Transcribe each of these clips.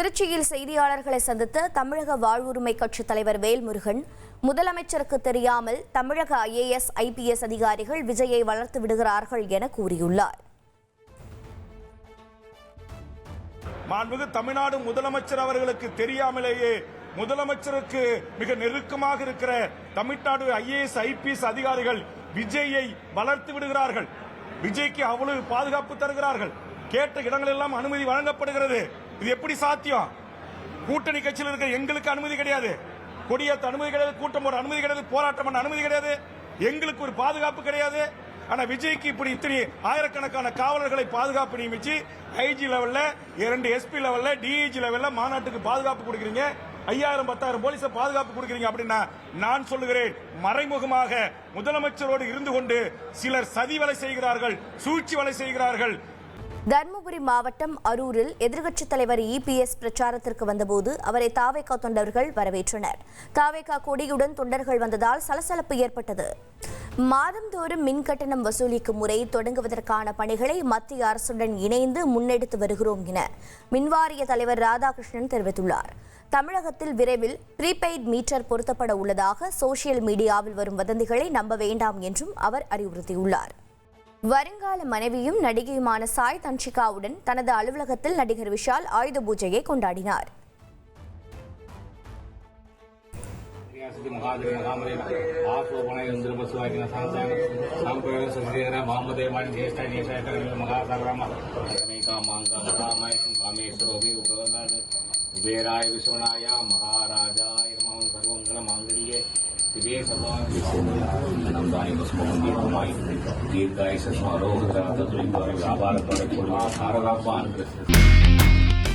திருச்சியில் செய்தியாளர்களை சந்தித்த தமிழக வாழ்வுரிமை கட்சித் தலைவர் வேல்முருகன் முதலமைச்சருக்கு தெரியாமல் தமிழக ஐஏஎஸ் ஐபிஎஸ் அதிகாரிகள் விஜயை வளர்த்து விடுகிறார்கள் என கூறியுள்ளார். மாண்புமிகு தமிழ்நாடு முதலமைச்சர் அவர்களுக்கு தெரியாமலேயே முதலமைச்சருக்கு மிக நெருக்கமாக இருக்கிற தமிழ்நாடு ஐஏஎஸ் ஐபிஎஸ் அதிகாரிகள் விஜயை வளர்த்து விடுகிறார்கள். விஜய்க்கு அவ்வளவு பாதுகாப்பு தருகிறார்கள். கேட்ட இடங்களெல்லாம் அனுமதி வழங்கப்படுகிறது. இது எப்படி சாத்தியம்? கூட்டணி கட்சியில் இருக்கிற எங்களுக்கு அனுமதி கிடையாது. கொடியேற்ற அனுமதி கிடையாது கூட்டம் போட அனுமதி கிடையாது போராட்டம் பண்ண அனுமதி கிடையாது. எங்களுக்கு ஒரு பாதுகாப்பு கிடையாது. ஆனா விஜய்க்கு இப்படி இத்தனை ஆயிரக்கணக்கான காவலர்களை பாதுகாப்பு நியமிச்சு ஐஜி லெவல்ல இரண்டு எஸ்பி லெவல்ல டிஐஜி லெவல்ல மாநாட்டுக்கு பாதுகாப்பு கொடுக்குறீங்க. ஐயாயிரம் பத்தாயிரம் போலீஸ பாதுகாப்பு கொடுக்குறீங்க அப்படின்னா நான் சொல்லுகிறேன் மறைமுகமாக முதலமைச்சரோடு இருந்து கொண்டு சிலர் சதி வலை செய்கிறார்கள் சூழ்ச்சி வலை செய்கிறார்கள். தருமபுரி மாவட்டம் அரூரில் எதிர்க்கட்சித் தலைவர் இபிஎஸ் பிரச்சாரத்திற்கு வந்தபோது அவரை தாவேகா தொண்டர்கள் வரவேற்றனர். தாவேகா கொடியுடன் தொண்டர்கள் வந்ததால் சலசலப்பு ஏற்பட்டது. மாதந்தோறும் மின் கட்டணம் வசூலிக்கும் முறை தொடங்குவதற்கான பணிகளை மத்திய அரசுடன் இணைந்து முன்னெடுத்து வருகிறோம் என மின்வாரிய தலைவர் ராதாகிருஷ்ணன் தெரிவித்துள்ளார். தமிழகத்தில் விரைவில் ப்ரீபெய்ட் மீட்டர் பொருத்தப்பட உள்ளதாக சோசியல் மீடியாவில் வரும் வதந்திகளை நம்ப வேண்டாம் என்றும் அவர் அறிவுறுத்தியுள்ளார். வருங்கால மனைவியும் நடிகையுமான சாய் தன்ஷிகாவுடன் தனது அலுவலகத்தில் நடிகர் விஷால் ஆயுத பூஜையை கொண்டாடினார். உபேராய விஸ்வனாய மகாராஜாய மகன்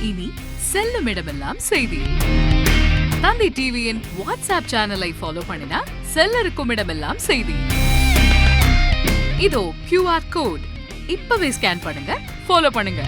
இனி செல்லும் இடமெல்லாம் செய்தி. தந்தை டிவியின் வாட்ஸ்அப் சேனலை ஃபாலோ பண்ணினா செல்ல இடமெல்லாம் செய்தி. இதோ கியூஆர் கோட் இப்பவே ஸ்கேன் பண்ணுங்க ஃபாலோ பண்ணுங்க.